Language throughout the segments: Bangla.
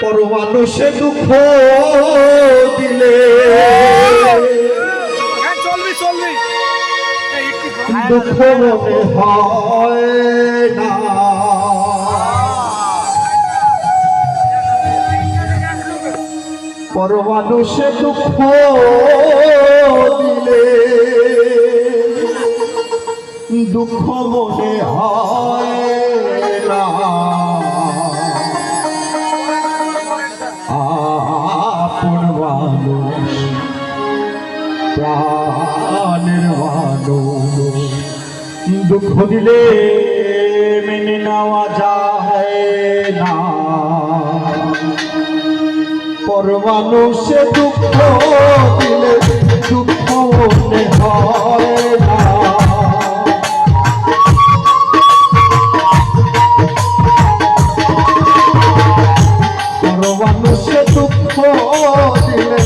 পর মানুষে দুঃখ দিলে। হ্যাঁ এই একটু গরম। দুঃখ মনে হয় না। মানুষে দুঃখ দিলে। দুঃখ মনে হয় না। দুঃখ দিলে মেনে নেওয়া যায় না? পর মানুষে দুঃখ দিলে দুঃখ মনে হয় না। পর মানুষে দুঃখ দিলে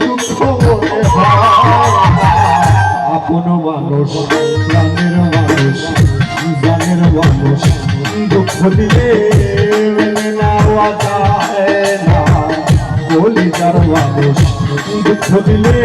দুঃখ মনে হয় আপন মানুষ দুঃখ দিলে মেনে নেওয়া যায় না। কলিজার মানুষ দুঃখ দিলে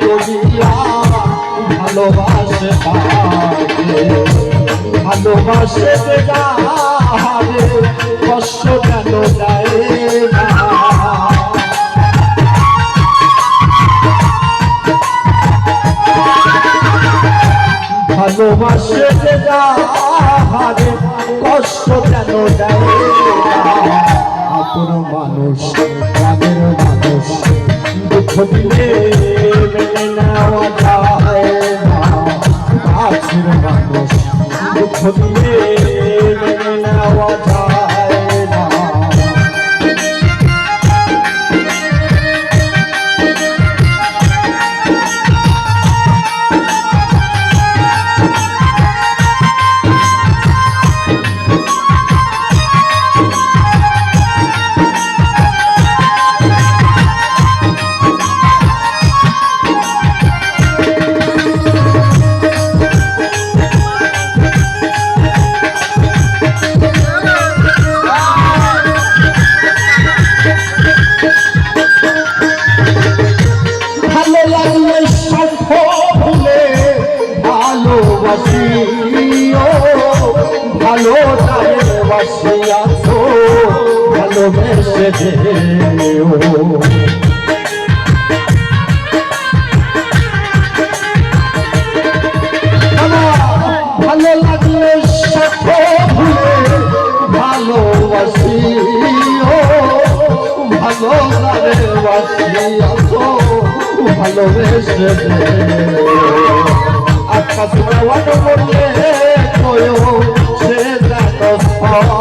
করিয়া ভালোবাসে ভালোবাসে কষ্ট কেন দেয়। ভালোবাসে যাহারে কষ্ট কেন দেয় আপন মানুষ, প্রাণের মানুষ, দুঃখ দিলে মেনে নেওয়া যায় না। কাছের মানুষ, দুঃখ দিলে মেনে নেওয়া যায় ভালোবাসি ভালো ভালোবেসে সভ্য ভালোবাসি ভালো তারে ভালোবেসে বললে কয়ো সে যেন হয়